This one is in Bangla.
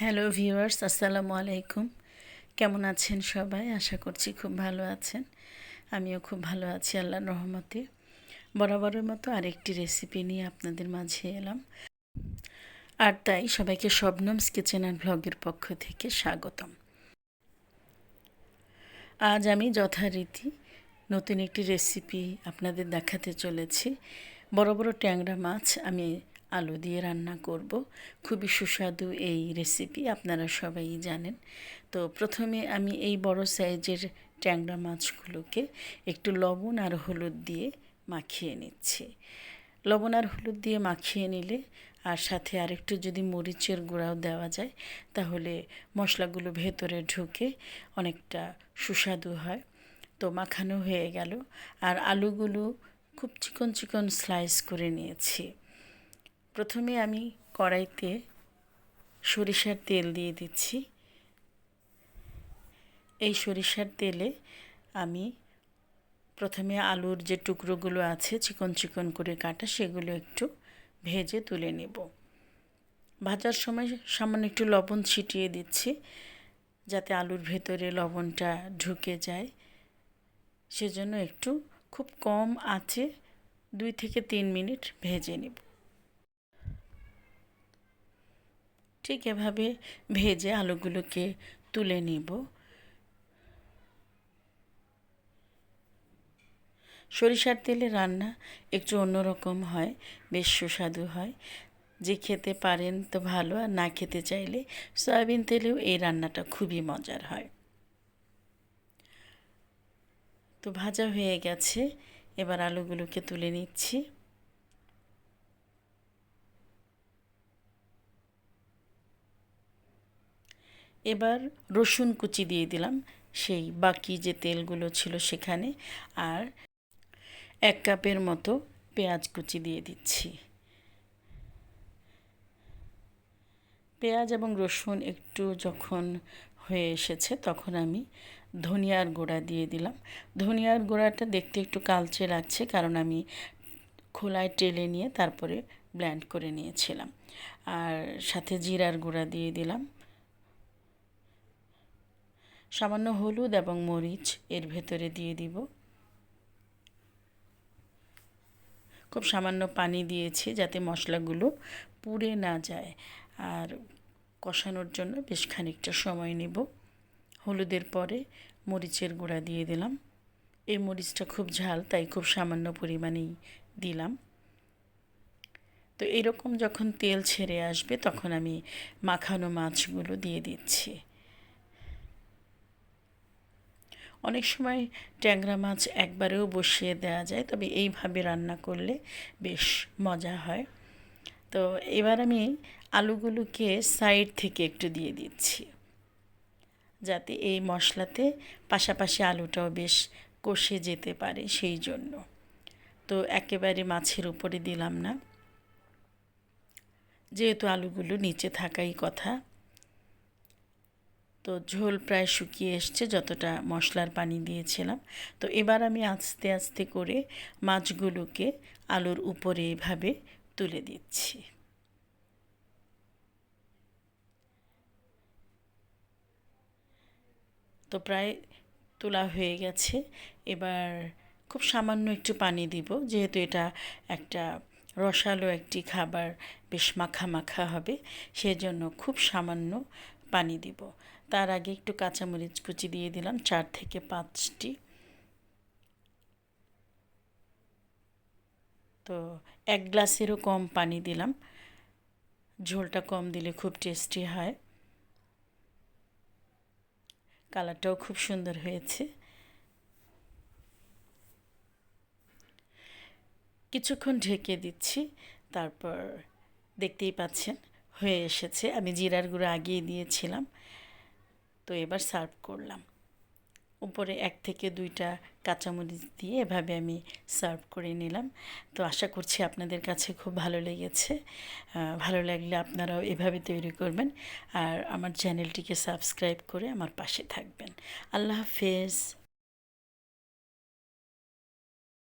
হ্যালো ভিউয়ার্স আসসালামু আলাইকুম। কেমন আছেন সবাই? আশা করছি খুব ভালো আছেন। আমিও খুব ভালো আছি, আল্লাহর রহমতে। বরাবরের মতো আরেকটি রেসিপি নিয়ে আপনাদের মাঝে এলাম। আর তাই সবাইকে শবনমস কিচেন আর ভ্লগের পক্ষ থেকে স্বাগতম। আজ আমি যথারীতি নতুন একটি রেসিপি আপনাদের দেখাতে চলেছি। বড় বড় ট্যাংরা মাছ আমি আলু দিয়ে রান্না করব। খুবই সুস্বাদু এই রেসিপি আপনারা সবাই জানেন। তো প্রথমে আমি এই বড় সাইজের ট্যাংরা মাছগুলোকে একটু লবণ আর হলুদ দিয়ে মাখিয়ে নিচ্ছি। লবণ আর হলুদ দিয়ে মাখিয়ে নিলে আর সাথে আরেকটু যদি মরিচের গুঁড়াও দেওয়া যায়, তাহলে মশলাগুলো ভেতরে ঢুকে অনেকটা সুস্বাদু হয়। তো মাখানো হয়ে গেল। আর আলুগুলো খুব চিকন চিকন স্লাইস করে নিয়েছি। প্রথমে আমি কড়াইতে সরিষার তেল দিয়ে দিচ্ছি। এই সরিষার তেলে আমি প্রথমে আলুর যে টুকরোগুলো আছে, চিকন চিকন করে কাটা, সেগুলো একটু ভেজে তুলে নেব। ভাজার সময় সামান্য একটু লবণ ছিটিয়ে দিচ্ছি, যাতে আলুর ভেতরে লবণটা ঢুকে যায়। সেজন্য একটু খুব কম আছে, দুই থেকে তিন মিনিট ভেজে নেব। ঠিক এভাবে ভেজে আলুগুলোকে তুলে নিব। সরিষার তেলে রান্না একটু অন্যরকম হয়, বেশ সুস্বাদু হয়। যে খেতে পারেন তো ভালো, আর না খেতে চাইলে সয়াবিন তেলেও এই রান্নাটা খুবই মজার হয়। তো ভাজা হয়ে গেছে, এবার আলুগুলোকে তুলে নিচ্ছি। এবার রসুন কুচি দিয়ে দিলাম, সেই বাকি যে তেলগুলো ছিল সেখানে, আর এক কাপের মতো পেঁয়াজ কুচি দিয়ে দিচ্ছি। পেঁয়াজ এবং রসুন একটু যখন হয়ে এসেছে তখন আমি ধনিয়ার গুঁড়া দিয়ে দিলাম। ধনিয়ার গুঁড়াটা দেখতে একটু কালচে লাগছে কারণ আমি খোলায় টেলে নিয়ে তারপরে ব্ল্যান্ড করে নিয়েছিলাম। আর সাথে জিরার গুঁড়া দিয়ে দিলাম। সামান্য হলুদ এবং মরিচ এর ভেতরে দিয়ে দিব। খুব সামান্য পানি দিয়েছি যাতে মশলাগুলো পুড়ে না যায়। আর কষানোর জন্য বেশ খানিকটা সময় নেব। হলুদের পরে মরিচের গুঁড়া দিয়ে দিলাম। এই মরিচটা খুব ঝাল, তাই খুব সামান্য পরিমাণেই দিলাম। তো এরকম যখন তেল ছেড়ে আসবে, তখন আমি মাখানো মাছগুলো দিয়ে দিচ্ছি। অনেক সময় ট্যাংরা মাছ একবারেও বসিয়ে দেওয়া যায়, তবে এইভাবে রান্না করলে বেশ মজা হয়। তো এবার আমি আলুগুলোকে সাইড থেকে একটু দিয়ে দিচ্ছি, যাতে এই মশলাতে পাশাপাশি আলুটাও বেশ কষে যেতে পারে সেই জন্য। তো একেবারে মাছের উপরে দিলাম না, যেহেতু আলুগুলো নিচে থাকাই কথা। তো ঝোল প্রায় শুকিয়ে এসছে যতটা মশলার পানি দিয়েছিলাম। তো এবার আমি আস্তে আস্তে করে মাছগুলোকে আলুর উপরে এভাবে তুলে দিচ্ছি। তো প্রায় তোলা হয়ে গেছে। এবার খুব সামান্য একটু পানি দিব, যেহেতু এটা একটা রসালো একটি খাবার, বেশ মাখা মাখা হবে, সেজন্য খুব সামান্য পানি দিব। তার আগে একটু কাঁচামরিচ কুচি দিয়ে দিলাম চার থেকে পাঁচটি। তো এক গ্লাসেরও কম পানি দিলাম। ঝোলটা কম দিলে খুব টেস্টি হয়। কালারটাও খুব সুন্দর হয়েছে। কিছুক্ষণ ঢেকে দিচ্ছি, তারপর দেখতেই পাচ্ছেন, হয়ে এসেছে। আমি জিরার গুঁড়ো আগিয়ে দিয়েছিলাম। তো এবার সার্ভ করলাম। উপরে এক থেকে দুইটা কাঁচামরিচ দিয়ে এভাবে আমি সার্ভ করে নিলাম। তো আশা করছি আপনাদের কাছে খুব ভালো লেগেছে। ভালো লাগলে আপনারাও এভাবে তৈরি করবেন। আর আমার চ্যানেলটিকে সাবস্ক্রাইব করে আমার পাশে থাকবেন। আল্লাহ হাফেজ।